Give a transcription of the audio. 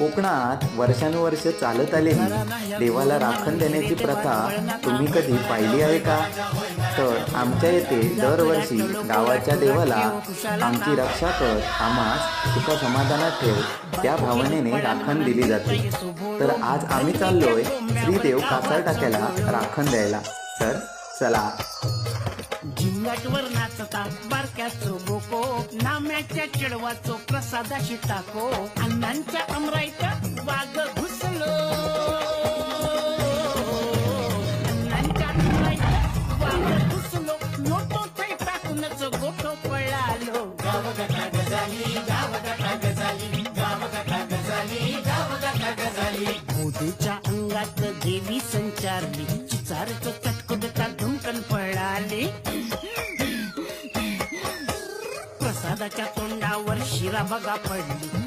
कोकणात वर्षानुवर्ष चालत आलेली देवाला राखण देण्याची प्रथा तुम्ही कधी पाहिली आहे का? तर आमच्या येथे दरवर्षी गावाच्या देवाला आमची रक्षा कर आम्हास तुका समाधानात ठेव त्या भावनेने राखण दिली जाते. तर आज आम्ही चाललोय श्रीदेव कासार टाक्याला राखण द्यायला. तर चला. झिंगाटवर नाचता बारक्याचो बोको नाम्याच्या चिडवाचो प्रसादाशी टाको अण्णांच्या अमराईच्या वाघ घुसलो. अण्णांच्या अमराईच्या वाघ घुसलो. नोटो थै टाकूनच गोठो पळालो. गाव गटा गजाली गाव गटा गजाली गाव गटा गजाली गाव गटा गजाली मोदीच्या अंगात देवी संचारली. चिचारच चटकुडता प्रसादाच्या तोंडावर शिरा बघा पडली.